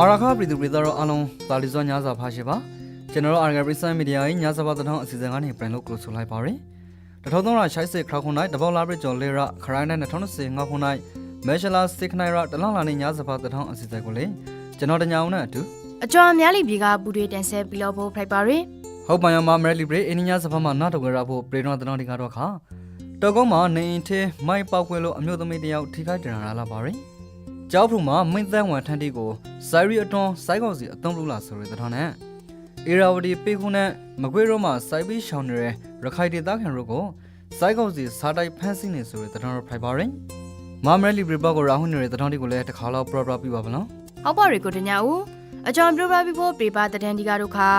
အာရခပြည်သူပြည်သားတို့အားလုံးတာလီစောညစာဖားရှိပါကျွန်တော်တို့အာရဂပရိစမီဒီယာရဲ့ညစာပါတဲ့ထောင်းအစီအစဉ်ကနေပြန်လို့ကလို့ဆိုလိုက်ပါရယ်တထောင်းသုံးရာရှိုက်စစ်ခရောက်ခုနိုင်တဘောလာပရကျော်လေရခရိုင်းနဲ့2020ငါခုနိုင်မဲရှလာစစ်ခနိုင်ရတလောင်းလာနေညစာပါတဲ့ထောင်းအစီအစဉ်ကိုလေကျွန်တော်တညာအောင်နဲ့အတူအကျော်များလီပြေကပူတွေတန်ဆဲပြီးတော့ဖို့ဖိုက်ပါရယ်ဟုတ်ပါရမမရလီဘရေအင်းညစာပါမှာနားတော့ကြရဖို့ပရေတော်တတော်ဒီကတော့ခါတောကုန်းမှာနေရင်သေးမိုက်ပေါက်ကွဲလို့အမျိုးသမီးတယောက်ထိခိုက်တင်လာလာပါရယ် ကျောက်ဖူမှာမင်းသက်ဝန်ထန်းတီကိုစိုရီအတွန်းစိုက်ကောက်စီအသုံးလုပ်လာဆိုရတဲ့ထောင်းနဲ့အေရာဝတီပေခုနဲ့မကွေးရောမှာစိုက်ပြီးရှောင်းနေတဲ့ရခိုင်ဒေသခံတို့ကိုစိုက်ကောက်စီစားတိုက်ဖမ်းဆီးနေဆိုတဲ့တတော်ဖိုင်ပါရင်မာမရလီဘရီဘော့ကိုရာဟုနေတဲ့တတော်ဒီကိုလည်းတစ်ခါလောက်ပရပရပြပါဗလားဟုတ်ပါရီကိုတညာဦးအကျော်ပြပပြီးဖို့ပြေပါတန်ဒီကတို့ခါ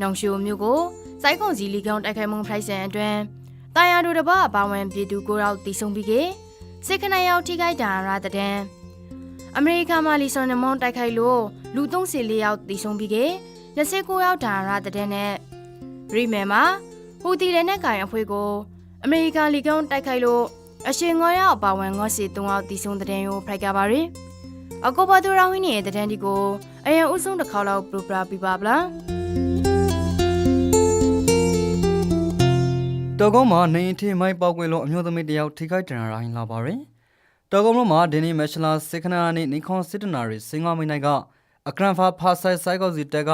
နောင်ရှိုမျိုးကိုစိုက်ကွန်စီလီကောင်တိုက်ခိုက်မှုဖိုက်ဆန်အတွင်းတာယာတို့တပအပါဝင်ပြည်သူကိုရောက်တီဆုံပြီးကေစစ်ခဏရောက်ထိခိုက်တာရတဲ့တန် အမေရိကန်မှာလီဆွန်နမွန်တိုက်ခိုက်လို့လူ34ယောက်တီဆုံပြီးကေ29ယောက်ဒါရတဲ့တန်နဲ့ရီမယ်မှာဟူတီတဲ့နဲ့ကိုင်အဖွဲ့ကိုအမေရိကန်လီကောင်တိုက်ခိုက်လို့အရှင်ငေါ်ရောက်အပါဝင်ငေါ်စီ3ယောက်တီဆုံတဲ့တန်ကိုဖိုက်ကြပါရီအကောပါတူရောင်းဟင်းနေတဲ့တန်းဒီကိုအရင်ဦးဆုံးတစ်ခေါက်လောက်ပရိုပရာပြပါဗလားတော်ကုန်းမှာနေရင်ထေမိုက်ပေါက်ကွဲလို့အမျိုးသမီးတယောက်ထိခိုက်တင်လာဟင်းလာပါရင် တော်ကုန်းမှာဒင်းနီမက်ရှလာစစ်ခနာနဲ့နီခွန်စစ်တနာရီစင်ကာမိနိုင်ကအကရန်ဖာဖာဆိုင်ဆိုင်ကောက်စီတက်က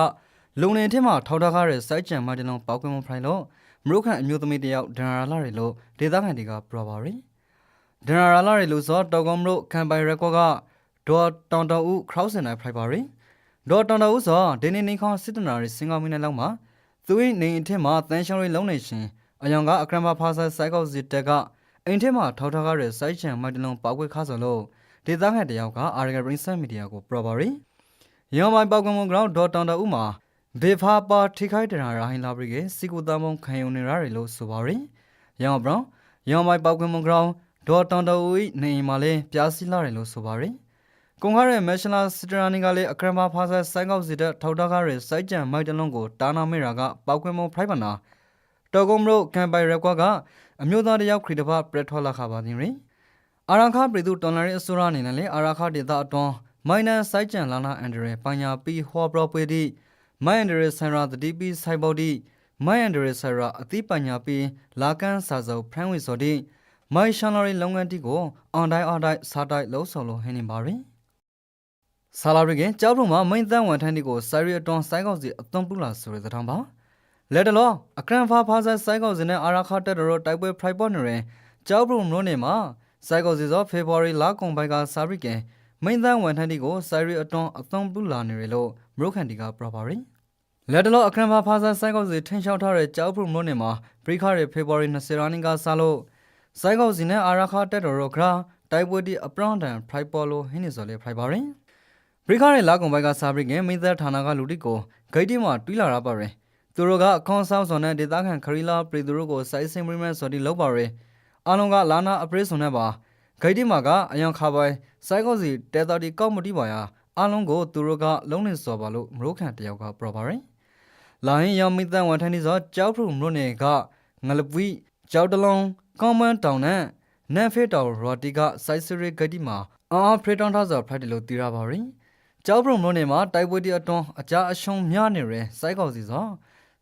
လုံနေထဲမှာထောက်ထားတဲ့စိုက်ကြံမတလုံးပေါက်ကွဲမှုဖိုင်လို့မရုခန့်အမျိုးသမီးတယောက်ဒဏ်ရာလာတယ်လို့ဒေသခံတွေကပြောပါရယ်ဒနရာလာရီလူစောတော်ကုံမလို့ခံပိုင်ရက်ကွက်ကဒေါ်တောင်တော်ဦးခရောက်စင်နိုင်ဖိုက်ပါရီဒေါ်တောင်တော်ဦးစောဒင်းနေနေခေါစစ်တနာရီစင်ကာမီနဲ့လောက်မှာသူ၏နေအထက်မှာတန်းရှောင်းရီလုံးနေရှင်အယောင်ကအကရမဖာဆာစိုက်ကောက်စီတက်က အိမ်ထက်မှာထောက်ထားရတဲ့စိုက်ချံမိုက်တလုံးပေါက်ကွဲခါဆိုလို့ဒေသခံတယောက်ကအာရဂရင်းဆန်မီဒီယာကိုပြောပါရီရောင်မိုင်ပေါက်ကွဲမှုကြောင့်ဒေါ်တောင်တော်ဦးမှာဘေဖာပါထိခိုက်တရာရာဟင်လာပရီကစီကူတမုံခံယုံနေရတယ်လို့ဆိုပါရီရောင်ဘရောင်ရောင်မိုင်ပေါက်ကွဲမှုကြောင့်ဒေါ်တန်တော်ဦးနေအိမ်မှာလည်းပြားစီလာတယ်လို့ဆိုပါရယ်။ကွန်ခါရဲ့မက်ရှလာစတရာနီကလည်းအခရမဖာဆာဆိုင်းကောက်စီတဲ့ထောက်ထားကားရဲ့စိုက်ကြံမိုက်တလုံးကိုတာနာမေရာကပောက်ခွဲမဖိုက်ပါနာ။ တော်ကုံမလို့ကန်ပိုင်ရက်ကွာကအမျိုးသားတယောက်ခရီတပါပရက်ထော်လာခပါနေရယ်။အာရခပြည်သူတော်လန်ရဲ့အစိုးရအနေနဲ့လည်းအာရခဒေသအတွန်းမိုင်းနန်စိုက်ကြံလာနာအန်ဒရယ်ပညာပီဟောပရပွေဒီမိုင်းအန်ဒရယ်ဆန်ရာတတိပီဆိုင်ဘော်ဒီမိုင်းအန်ဒရယ်ဆရာအတိပညာပီလာကန်စာစုပ်ဖရန်ဝီစော်ဒီမိုင်ရှန်လာရီလုပ်ငန်းတီကိုအွန်တိုင်းအွန်တိုင်းစားတိုက်လှုပ်ဆောင်လို့ဟင်းနေပါရင်ဆာလာရီကကြောက်ဖို့မှာမိန်တန်ဝန်ထမ်းတီကိုစိုရီအတွန်စိုင်းကောက်စီအသွင်ပူလာဆိုတဲ့သတင်းပါ လက်တလောအကရန်ဖာဖာဆာစိုင်းကောက်စီနဲ့အာရာခတက်တော်တိုက်ပွဲဖရိုက်ပေါ်နေရင်ကြောက်ဖို့မလို့နေမှာစိုင်းကောက်စီသောဖေဖော်ဝါရီလကုန်ပိုင်းကစာရီကမိန်တန်ဝန်ထမ်းတီကိုစိုရီအတွန်အသွင်ပူလာနေရလို့မရုခန်တီကပြပါရင်လက်တလောအခရန်ဖာဖာဆာစိုင်းကောက်စီထင်းလျှောက်ထားတဲ့ကြောက်ဖို့မလို့နေမှာပရိခရဖေဖော်ဝါရီ20ရက်နေ့ကစလို့စိုက်ကောက်စီနဲ့အာရခတက်တော်ရောဂရာတိုက်ပွဲတီအပရန်တန်ဖရိုက်ပေါ်လိုဟင်းနေစော်လေဖရိုက်ပါရင်ဘရိခရဲ့လာကွန်ဘိုက်ကစာပရိကမိသက်ဌာနကလူတိကိုဂိတ်တီမှာတွီလာရပါရင် သူတို့ကအခွန်ဆောင်စော်နဲ့ဒေတာခန်ခရီလာပရီသူတို့ကိုစိုက်စင်ပရီမန်စော်တီလောက်ပါရင်အားလုံးကလာနာအပရိစုံနဲ့ပါဂိတ်တီမှာကအယံခါပိုင်စိုက်ကောက်စီတဲတော်တီကောက်မတီပါယာအားလုံးကိုသူတို့ကလုံးနေစော်ပါလို့မရိုးခန်တယောက်ကပြောပါရင်လာရင်ရောင်မိသက်ဝန်ထမ်းဒီစောကြောက်ဖုမလို့နေကငလပွီကြောက်တလုံးကွန်မန်တောင်နဲ့နန်ဖေတောင်ရော်တီကစိုက်စရီဂတိမှာအာဖရီတောင်ထားစာဖရိုက်တယ်လို့သိရပါရင်ကျောက်ပရုံလို့နေမှာတိုက်ပွဲတီအတွန်းအကြအရှုံးများနေရယ်စိုက်ကောက်စီစော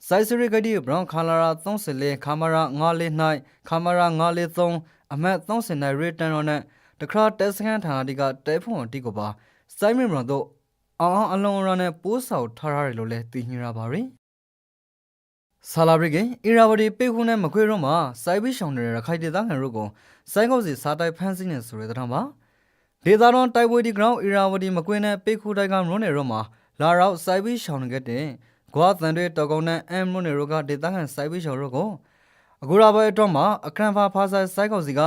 စိုက်စရီဂတိဘရောင်ခါလာရာ34ခါမရာ9လေး9ခါမရာ9လေး3အမတ်30နိုင်ရီတန်ရောနဲ့တခါတက်စကန်ဌာနတီကတဲဖုန်တီကိုပါစိုက်မင်ဘရောင်တို့အောင်အောင်အလုံးရောနဲ့ပိုးဆောက်ထားရတယ်လို့လည်းသိညင်ရပါရင်ဆာလာဘရီကအီရာဝတီပေခုနဲ့မခွေရုံမှာစိုက်ပြီးရှောင်းနေတဲ့ရခိုင်ဒေသခံတို့ကိုစိုက်ကောက်စီစားတိုက်ဖမ်းဆီးနေဆိုတဲ့သတင်းပါဒေသတော်တိုက်ပွဲဒီဂရောင်းအီရာဝတီမကွေနဲ့ပေခုတိုက်ကမလို့နေရုံမှာလာရောက်စိုက်ပြီးရှောင်းနေခဲ့တဲ့ ဂွာသန်တွေတော်ကုန်းနဲ့အမ်မလို့နေရုံကဒေသခံစိုက်ပြီးရှောင်းတို့ကိုအခုရာပွဲအတွက်မှာအခရန်ဖာဖာဆိုင်စိုက်ကောက်စီက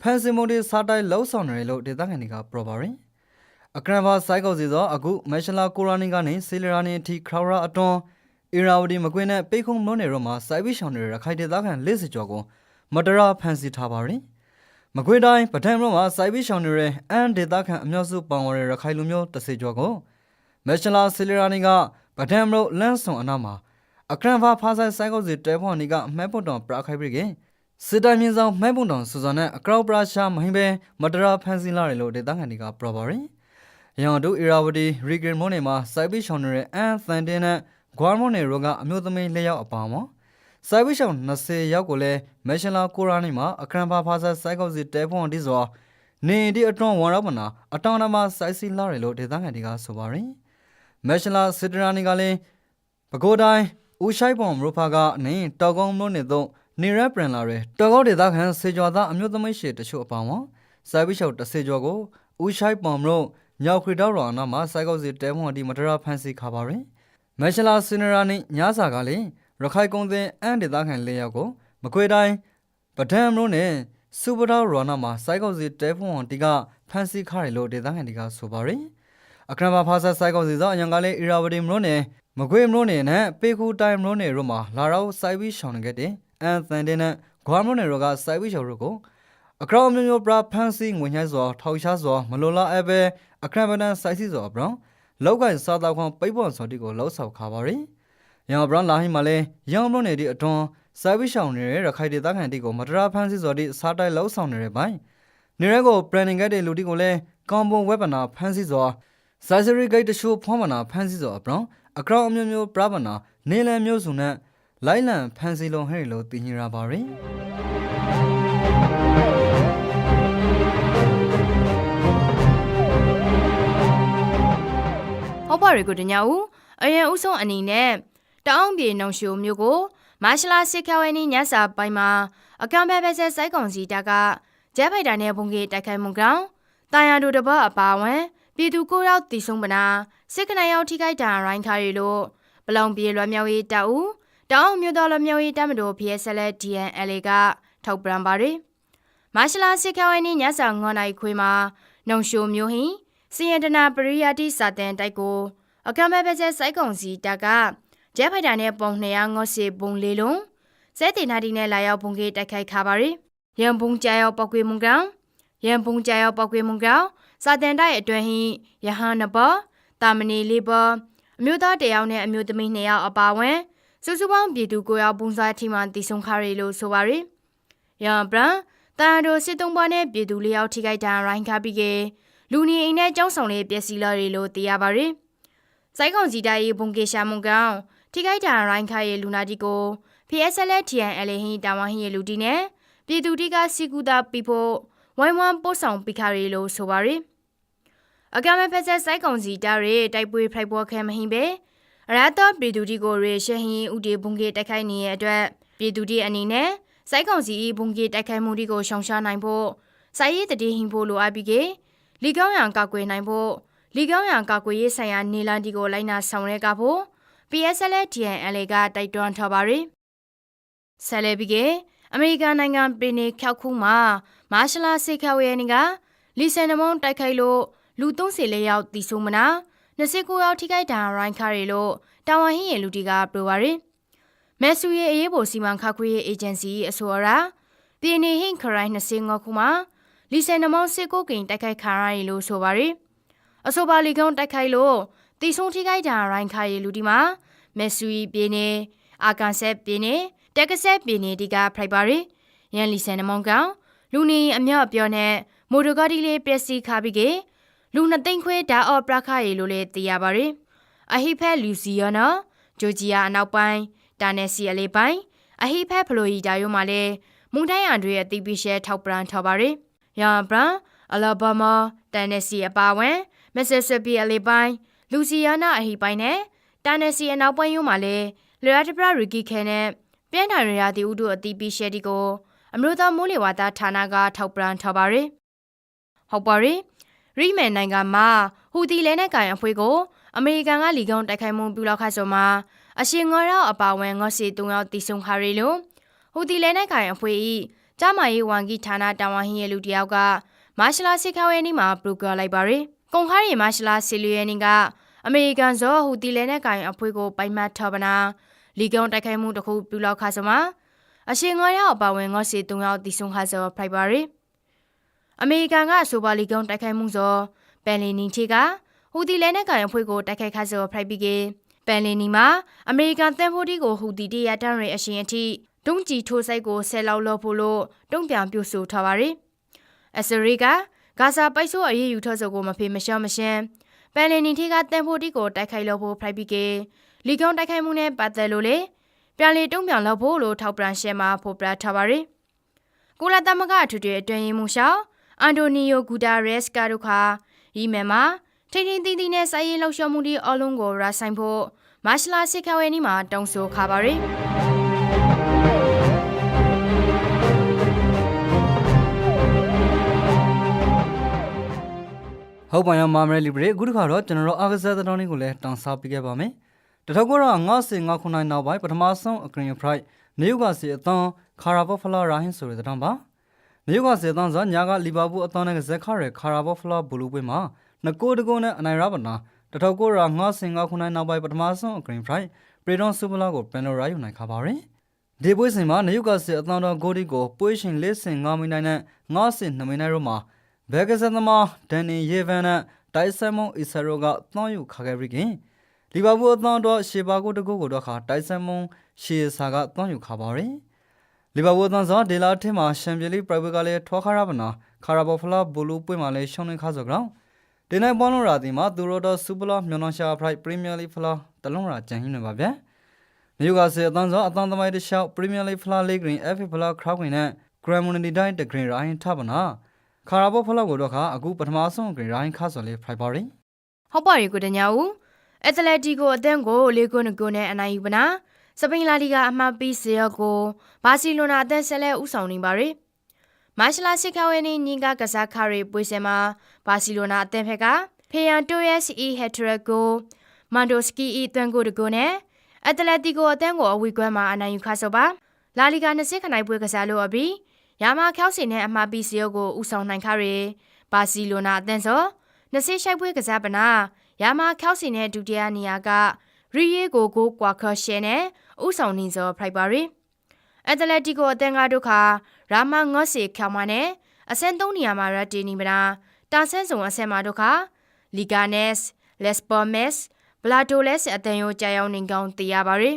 ဖမ်းဆီးမှုတွေစားတိုက်လှုပ်ဆောင်နေတယ်လို့ဒေသခံတွေကပြောပါရင်အခရန်ဖာစိုက်ကောက်စီသောအခုမက်ရှလာကိုရာနီကနေဆီလရာနီအထိခရောရာအတွန်းအီရာဝတီမကွင်းနဲ့ပိတ်ခုံမလို့နေတော့မှာစိုက်ပြီးရှောင်းနေတဲ့ရခိုင်ဒေသခံ40ကျော်ကိုမတရာဖန်စီထားပါရင်မကွေးတိုင်းပထမတော့မှာစိုက်ပြီးရှောင်းနေတဲ့အန်ဒေသခံအမျိုးစုပောင်ဝရရခိုင်လူမျိုး30ကျော်ကိုမက်ရှလာဆီလရာနီက ပထမတော့လန့်ဆုံအနာမှာအခရန်ဖာဖာဆိုင်ဆိုင်ကောစီတဲဖွန်နီကအမဲပွန်တော်ပရာခိုင်ပရိကေစစ်တိုင်းမြင့်ဆောင်မဲပွန်တော်စူဇန်နဲ့အကောက်ပရာရှာမဟင်းပဲမတရာဖန်စီလာတယ်လို့ဒေသခံတွေကပြောပါရင်ရန်တို့အီရာဝတီရီဂင်မွန်နေမှာစိုက်ပြီးရှောင်းနေတဲ့အန်သန်တင်နဲ့ဂွာမွန်နေရောကအမျိုးသမီး၄ယောက်အပါအဝင်စိုက်ပြီးရှောင်း20ယောက်ကိုလည်းမက်ရှင်လာကိုရာနီမှာအခရန်ဖာဖာဆာစိုက်ကောက်စီတဲဖွန်ဒီဇောနေဒီအတွန်းဝန်ရောက်မနာအတောင်တမစိုက်စီလာရလို့ဒေသခံတွေကဆိုပါရင် မက်ရှင်လာစစ်တရာနီကလည်းပကိုးတိုင်းဦးရှိုက်ပုံမရဖာကနေတောက်ကုန်းမလို့နေတော့နေရပရင်လာရတောက်ကောက်ဒေသခံစေကျော်သားအမျိုးသမီးရှည်တချို့အပါအဝင်စိုက်ပြီးရှောင်း10ကျော်ကိုဦးရှိုက်ပုံမလို့ညောက်ခရီတော်ရော်နာမှာစိုက်ကောက်စီတဲဖွန်ဒီမတရာဖန်စီခါပါရင်မက်ရှလာစင်နရာနဲ့ညစာကလည်းရခိုင်ကုန်းတဲ့အန်ဒေသခံ၄ယောက်ကိုမကွေတိုင်းပဒံမလို့နဲ့စူပရာရော်နာမှာစိုက်ကောက်စီတဲဖွန်ဒီကဖန်စီခါရလို့ဒေသခံတွေကဆိုပါရင် အခရမဖာဆာစိုက်ကောက်စီသောအရင်ကလည်းအီရာဝတီမလို့နဲ့မကွေမလို့နဲ့နဲ့ပေခုတိုင်းမလို့နဲ့ရောမှာလာတော့စိုက်ပြီးရှောင်းနေခဲ့တဲ့အန်သန်တဲ့နဲ့ဂွာမလို့နဲ့ရောကစိုက်ပြီးရှောင်းတို့ကိုအကရောမျိုးမျိုးပရာဖန်စီငွေညှိုင်းစွာထောက်ရှားစွာမလိုလားအပဲအခရမဒန်စိုက်စီစောဘရောင်းလောက်ကန်စားတော့ခွန်ပိတ်ပွန်စော်တီကိုလှုပ်ဆောက်ခါပါရင်ရန်ဘရောင်းလာဟိမလဲရန်ဘရောင်းနေဒီအတွန်းစိုက်ပြီးရှောင်းနေတဲ့ရခိုင်ဒေသခံတီကိုမတရာဖန်စီစော်တီစားတိုက်လှုပ်ဆောင်နေတဲ့ဘိုင်းနေရဲကို planning ခဲ့တဲ့လူတီကိုလည်းကောင်ပွန်ဝက်ပနာဖန်စီစော စိုက်စရီဂိတ်တရှိုးဖွမ်းမနာဖန်စီစောဘရောင်းအကောင်အမျိုးမျိုးပြပနာနေလန်မျိုးစုံနဲ့လိုက်လံဖန်စီလုံးဟဲ့လို့သိညရပါရင်ဟုတ်ပါရေကိုတညာဦးအရင်ဦးဆုံးအနေနဲ့တောင်းပြေနှုံရှိုမျိုးကိုမရှလာစစ်ခဝဲနီညစာပိုင်းမှာအကံပဲပဲဆက်စိုက်ကောင်စီတာကဂျက်ဖိုက်တာနဲ့ဘုံကြီးတိုက်ခိုက်မှုကောင်တာယာတို့တပတ်အပါဝင် ပြည်သူကိုရောက်တည်ဆုံးပနာစစ်ကနိုင်ရောက်ထိခိုက်တာရိုင်းခါရီလို့ဘလောင်ပြေလွှမ်းမြောက်ရေးတောက်ဦးတောင်းမြို့တော်လွှမ်းမြောက်ရေးတမတော် PSL DNL ကထောက်ပံပါရယ်မရှလာစစ်ခဝဲနီညစာ9နိုင်ခွေမှာနှုံရှိုမျိုးဟင်းစီယန်တနာပရိယာတိစာတန်တိုက်ကိုအကံမဲ့ပဲကျဲစိုက်ကုံစီတကဂျက်ဖိုက်တာနဲ့ပုံ200ငေါ့စီဘုံလေးလုံးစဲတင်နာဒီနဲ့လာရောက်ဘုံကြီးတိုက်ခိုက်ခါပါရီရန်ဘုံကြာရောက်ပောက်ကွေမှုကောင်ရန်ဘုံကြာရောက်ပောက်ကွေမှုကောင် စာတန်တိုက်အတွင်းဟိယဟန်နဘောတာမဏီလေးဘောအမျိုးသားတယောက်နဲ့အမျိုးသမီး2ယောက်အပါဝင်စုစုပေါင်းပြည်သူ9ယောက်ပုံစားထီမှတည်ဆုံခါရီလို့ဆိုပါရီရန်ဘရန်တာတိုစစ်တုံးပွားနဲ့ပြည်သူ၄ယောက်ထိခိုက်တာရိုင်းခါပြီးကေလူနေအိမ်နဲ့ကျောင်းဆောင်လေးပျက်စီးလာရီလို့သိရပါရီစိုက်ကောင်စီတိုင်ဘုံကေရှာမုံကောင်ထိခိုက်တာရိုင်းခါရဲ့လူနာတီကို PSL TNL ဟင်းတာဝန်ဟင်းရဲ့လူတီနဲ့ပြည်သူတီကစီကူတာပြဖို့ဝိုင်းဝန်းပို့ဆောင်ပိခါရီလို့ဆိုပါရီ အကမဖက်ဆက်စိုက်ကောင်စီတာရဲ့တိုက်ပွဲဖိုက်ပေါ်ခဲမဟင်းပဲအရတော့ပြည်သူတီကိုရေရှဟင်းဥတီဘုံကေတိုက်ခိုက်နေတဲ့အတွက်ပြည်သူတီအနေနဲ့စိုက်ကောင်စီဘုံကေတိုက်ခိုက်မှုတွေကိုရှောင်ရှားနိုင်ဖို့စိုက်ရည်တည်ဟင်းဖို့လိုအပ်ပြီးကေလီကောင်းရံကောက်ွယ်နိုင်ဖို့လီကောင်းရံကောက်ွယ်ရေးဆိုင်ရာနေလန်ဒီကိုလိုက်နာဆောင်ရဲကဖို့ PSL TNL ကတိုက်တွန်းထားပါရယ်ဆယ်လေပြီးကအမေရိကန်နိုင်ငံပြည်နေခောက်ခုမှာမာရှလာစေခဝဲနီကလီဆန်နမုံတိုက်ခိုက်လို့ လူ30လေးယောက်တီဆိုမနာ29ယောက်ထိခိုက်ဒဏ်ရာရိုင်းခါရီလို့တာဝန်ဟင်းရဲ့လူတီကပြောပါရယ်မက်ဆူရဲ့အရေးပေါ်စီမံခန့်ခွဲရေးအေဂျင်စီအဆိုအရာပြည်နေဟင်ခရိုင်25ခုမှာလီဆန်နမုံစစ်ကိုကိန်တိုက်ခိုက်ခါရီလို့ဆိုပါရယ်အဆိုပါလီကုန်းတိုက်ခိုက်လို့တီဆုံထိခိုက်ဒဏ်ရာရိုင်းခါရီလူတီမှာမက်ဆူပြည်နေအာကန်ဆက်ပြည်နေတက်ကဆက်ပြည်နေဒီကဖရိုက်ပါရယ်ရန်လီဆန်နမုံကောင်လူနေအမြော့ပြောနဲ့မိုတိုဂါဒီလေးပျက်စီးခါပြီးကေ လူနှစ်သိန်းခွဲဓာအော့ပရခရီလို့လည်းသိရပါရယ်အဟိဖက်လူစီယောနော်ဂျိုဂျီယာအနောက်ပိုင်းတာနယ်စီအလေးပိုင်းအဟိဖက်ဖလိုရီဒါယိုမှာလည်းမုန်တိုင်းအန်တွေရဲ့တီပီရှဲထောက်ပရန်ထောက်ပါရယ်ရန်ဘရန်အလာဘာမာတာနယ်စီအပါဝင်မက်ဆစ်ဆပီအလေးပိုင်းလူစီယာနာအဟိပိုင်းနဲ့တာနယ်စီအနောက်ပိုင်းယိုမှာလည်းလရတပရရီကီခဲနဲ့ပြန်ထိုင်ရရတီဥတို့အတီပီရှဲဒီကိုအမျိုးသားမိုးလေဝသဌာနကထောက်ပရန်ထောက်ပါရယ်ဟုတ်ပါရယ် ရိမဲနိုင်ငံမှာဟူတီလဲနဲ့ကန်အဖွဲ့ကိုအမေရိကန်ကလီကုန်းတိုက်ခိုက်မှုပြုလုပ်ခါဆိုမှာအရှင်ငေါရောက်အပါဝင်ငေါစီတုံရောက်တီဆုံခါရီလို့ဟူတီလဲနဲ့ကန်အဖွဲ့ဤကျမရေးဝန်ကြီးဌာနတာဝန်ဟင်းရဲ့လူတယောက်ကမာရှလာစစ်ခဝဲနီမှာပရိုဂရလိုက်ပါရယ်ကုန်ခါရီမာရှလာစီလီယနီကအမေရိကန်ဇောဟူတီလဲနဲ့ကန်အဖွဲ့ကိုပိုင်မတ်ထော်ပနာလီကုန်းတိုက်ခိုက်မှုတစ်ခုပြုလုပ်ခါဆိုမှာအရှင်ငေါရောက်အပါဝင်ငေါစီတုံရောက်တီဆုံခါဆိုဖိုက်ပါရယ် အမေရိကန်ကဆိုပါလီကုန်းတိုက်ခိုက်မှုဆိုပန်လီနီချီကဟူတီလဲနဲ့ကန်အဖွဲ့ကိုတိုက်ခိုက်ခါဆိုဖိုက်ပြီးကေပန်လီနီမှာအမေရိကန်တန်ဖိုးတီကိုဟူတီတရတန်းရအရှင်အထိတုံးကြည်ထိုးဆိုင်ကိုဆဲလောက်လို့ဖို့လို့တုံ့ပြန်ပြုဆိုထားပါရယ်အစရီကဂါဇာပိုက်ဆိုးအရေးယူထော့ဆိုကိုမဖေမရှော့မရှင်းပန်လင်နီထေးကတန်ဖိုတီကိုတိုက်ခိုက်လို့ဖို့ဖိုက်ပြီးကေလီကောင်တိုက်ခိုက်မှုနဲ့ပတ်သက်လို့လေပြန်လည်တုံ့ပြန်လုပ်ဖို့လို့ထောက်ပံ့ရှဲမှာဖော်ပြထားပါရယ်ကုလသမဂ္ဂအထွေထွေအတွင်းရေးမှူးရှောင်း အန်တိုနီယိုဂူတာရက်စ်ကတို့ခါဤမယ်မှာထိန်းထိန်းသိမ်းသိမ်းနဲ့စိုက်ရေးလှုပ်ရှားမှုတွေအလုံးကိုရာဆိုင်ဖို့မတ်လစစ်ခဝဲနီမှာတောင်းဆိုခါပါရယ်ဟုတ်ပါရဲ့မာမရဲလီဘရေအခုတစ်ခါတော့ကျွန်တော်တို့အားကစားသတော်လေးကိုလည်းတောင်းစားပေးခဲ့ပါမယ်တထောက်ကတော့95ခုနိုင်နောက်ပိုင်းပထမဆုံးအကရင်ဖရိုက်နေယူကစီအသွန်ခါရာဘော့ဖလာရာဟင်းဆိုတဲ့တောင်းပါ နေယူကစီအသွန်ဇာညာကလီဗာပူးအသွန်နဲ့ကစားခရဲခါရာဘော့ဖလာဘူလူပွဲမှာနကိုတကုန်းနဲ့အနိုင်ရပါနာတထောက်ကတော့95ခုနိုင်နောက်ပိုင်းပထမဆုံးအကရင်ဖရိုက်ပရီဒွန်ဆူပလာကိုပန်လိုရာယူနိုင်ခါပါရင်ဒီပွဲစဉ်မှာနေယူကစီအသွန်တော်ဂိုဒီကိုပွဲရှင်လေးစင်9မိနစ်နဲ့9စင်2မိနစ်ရောမှာဘဲကစားသမားဒန်နီယေဗန်နဲ့တိုက်ဆန်မွန်အီဆာရိုကသွန်ယူခါခဲ့ပြီးခင်လီဗာပူးအသွန်တော်ရှေဘာကိုတကူကိုတော့ခါတိုက်ဆန်မွန်ရှေဆာကသွန်ယူခါပါရယ် လီဗာပူးအသွန်စောဒေလာထင်းမှာချန်ပီယံလိပရိုက်ကလည်းထွားခါရပါနာခါရာဘောဖလာဘူလူပွင့်မှာလည်းရှုံးနေခါစောကောင်ဒီနိုင်ပွန်လို့ရာဒီမှာသူတို့တော့စူပလာမြန်နော်ရှာဖရိုက်ပရီးမီယာလိဖလာတလုံးရာကြံဟင်းနေပါဗျာနယူကာဆယ်အသွန်စောအသွန်သမိုင်းတစ်လျှောက်ပရီးမီယာလိဖလာလေးဂရင်း FA ဖလာခရောက်ဝင်နဲ့ဂရမ်မွန်နီတိုင်းတဂရင်းရိုင်းထပါနာခါရာဘောဖလောက်ကိုတော့ခါအခုပထမဆုံးဂရိရိုင်းခါဆိုလေဖိုက်ပါရင်ဟုတ်ပါရီကိုတညာဦးအက်တလက်တီကိုအသင်းကိုလေးကုန်းကိုနဲ့အနိုင်ယူပနာ စပိန်လာလီဂါအမှတ်ပြီးစေရောက်ကိုဘာစီလိုနာအသင်းဆက်လက်ဥဆောင်နေပါရယ်မာရှလာစစ်ခဝဲနေညီကကစားခရီပွေစင်မှာဘာစီလိုနာအသင်းဖက်ကဖေယန်တိုရက်စီဟက်ထရက်ကိုမန်ဒိုစကီအီသွန်ကိုတကိုနဲ့အက်တလက်တီကိုအသင်းကိုအဝီကွဲမှာအနိုင်ယူခါဆိုပါလာလီဂါ20ခနိုင်ပွဲကစားလို့အပြီးယာမာခေါက်စင်နဲ့အမှတ်ပြီးစေရောက်ကိုဥဆောင်နိုင်ခရီဘာစီလိုနာအသင်းစောနစစ်ရှိုက်ပွဲကစားပနာရာမာခေါက်စီနဲ့ဒုတိယနေရာက ရီယေကိုကိုကွာခရှဲနဲ့ဥဆောင်နေစောဖရိုက်ပါရီအက်တလက်တီကိုအသင်္ကာဒုခါရာမာငေါ့စီခေါမနဲ့အဆင့်၃နေရာမှာရတီနီမနာတာဆန်းစုံအဆင့်မှာဒုခါလီဂာနက်စ်လက်စပေါ်မက်စ်ဘလာတိုလက်စ်အသင်ရိုကြာရောက်နေကောင်းသိရပါရီ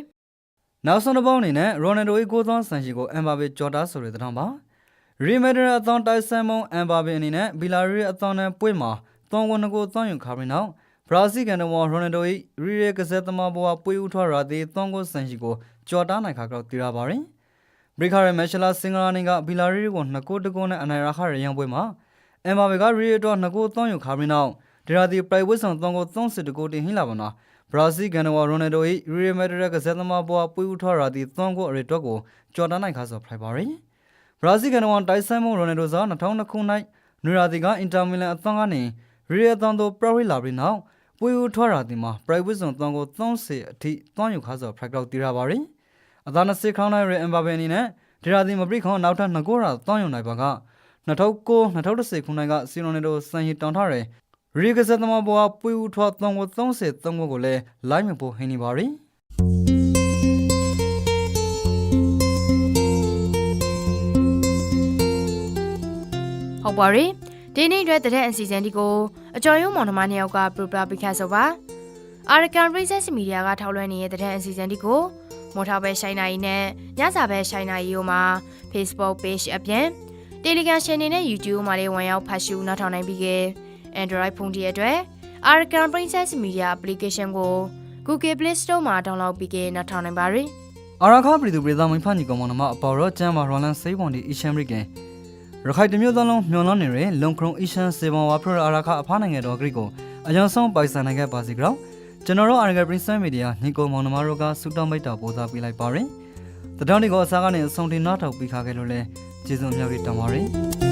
နောက်ဆုံးတစ်ပေါင်းအနေနဲ့ရိုနယ်ဒို၏ကိုသွန်းဆန်ရှိကိုအမ်ဘာဘေဂျော်တာဆိုတဲ့တောင်းပါရီမက်ဒရာအသွန်တိုက်ဆန်မွန်အမ်ဘာဘေအနေနဲ့ဘီလာရီအသွန်နဲ့ပွင့်မှာသွန်ကိုငကိုသွန်ယူခါပြီးနောက်ဘ ရာဇီကန်တော်ရိုနယ်ဒို၏ရီရဲကစားသမားဘဝပွေဦးထွားရာသည်သွန်ကိုဆန်ရှိကိုကြော်တာနိုင်ခါကောက်တည်ရပါရင်ဘရိခါရမက်ရှလာစင်ဂရာနီကဘီလာရီကိုနှစ်ကိုတကုန်းနဲ့အနိုင်ရခရရန်ပွဲမှာအမ်ဘာဘေကရီရဲတော့နှစ်ကိုသွန်ယူခါပြီးနောက်ဒီရာဒီပရိုက်ဝစ်ဆောင်သွန်ကိုသုံးစစ်တကိုတင်ဟင်းလာပါနာဘရာဇီးကန်နဝါရိုနယ်ဒို၏ရီရီမက်ဒရက်ကစားသမားပေါ်ပွေးဦးထွားရာသည့်သွန်ကိုအရီတွက်ကိုကြော်တန်းနိုင်ခါဆိုဖလိုက်ပါရီဘရာဇီးကန်နဝါတိုက်ဆန်မွန်ရိုနယ်ဒိုဇာ2002ခု၌နူရာတီကအင်တာမီလန်အသွန်ကနေရီရီအသွန်တို့ပရဝီလာပြီးနောက် ပွေးဦးထွားရာသည့်မှာပရိုက်ဝစ်ဆောင်သွန်ကို30အထိသွန်ယူခါဆိုဖလိုက်တော့တည်ရပါရီအသာ20ခေါင်းနိုင်ရီအမ်ဘာဘဲအနေနဲ့ဒီရာသီမပရိခေါနောက်ထပ်2ကိုရာသွန်ယူနိုင်ပါက2009 2010ခုနှစ်ကစီရိုနယ်ဒိုစန်ဟီတောင်ထားရယ်ရီကစားသမားပေါ်ပွေဦးထွားသွန်ကို30သွန်ကိုလည်းလိုက်မဖို့ဟင်းနေပါရီဟုတ်ပါရီ ဒီနေ့အတွက်တဲ့အစီအစဉ်ဒီကိုအကျော်ရုံးမောင်နှမနှစ်ယောက်ကပရိုပရာပိခတ်ဆိုပါအာရကန်ရိဆက်စ်မီဒီယာကထောက်လွှင့်နေတဲ့တဲ့အစီအစဉ်ဒီကိုမော်ထားပဲရှိုင်းနိုင်နဲ့ညစာပဲရှိုင်းနိုင်ရိုးမှာ Facebook page အပြင် Telegram channel နဲ့ YouTube မှာလည်းဝင်ရောက်ဖတ်ရှုနားထောင်နိုင်ပြီးက Android ဖုန်းတွေအတွက် Arakan Princess Media application ကို Google Play Store မှာ download ပြီးကနားထောင်နိုင်ပါရယ်အာရခပရီသူပြည်သားမဖန်ကြီးကောင်မနမအပေါ်တော့ကျမ်းမာရွန်လန်စေးပွန်ဒီအီ ရှန်ဘရိကန်ရခိုင်တမျိုးသားလုံးမျော်လင့်နေတဲ့လုံခရုံအီရှန်စေဘွန်ဝါဖရအာရခအဖားနိုင်ငံတော်ဂရိကိုအယံဆုံးပိုင်ဆိုင်နိုင်ခဲ့ပါစီကြောင်းကျွန်တော်တို့အာရဂပရင်စမီဒီယာညီကိုမောင်နှမတို့ကစူတောင်းမိတ်တာပို့သားပေးလိုက်ပါရယ်တတောင်းဒီကိုအစားကနေအဆုံးတင်နောက်ထောက်ပြီးခါခဲ့လို့လဲကျေးဇူးအများကြီးတောင်းပါရယ်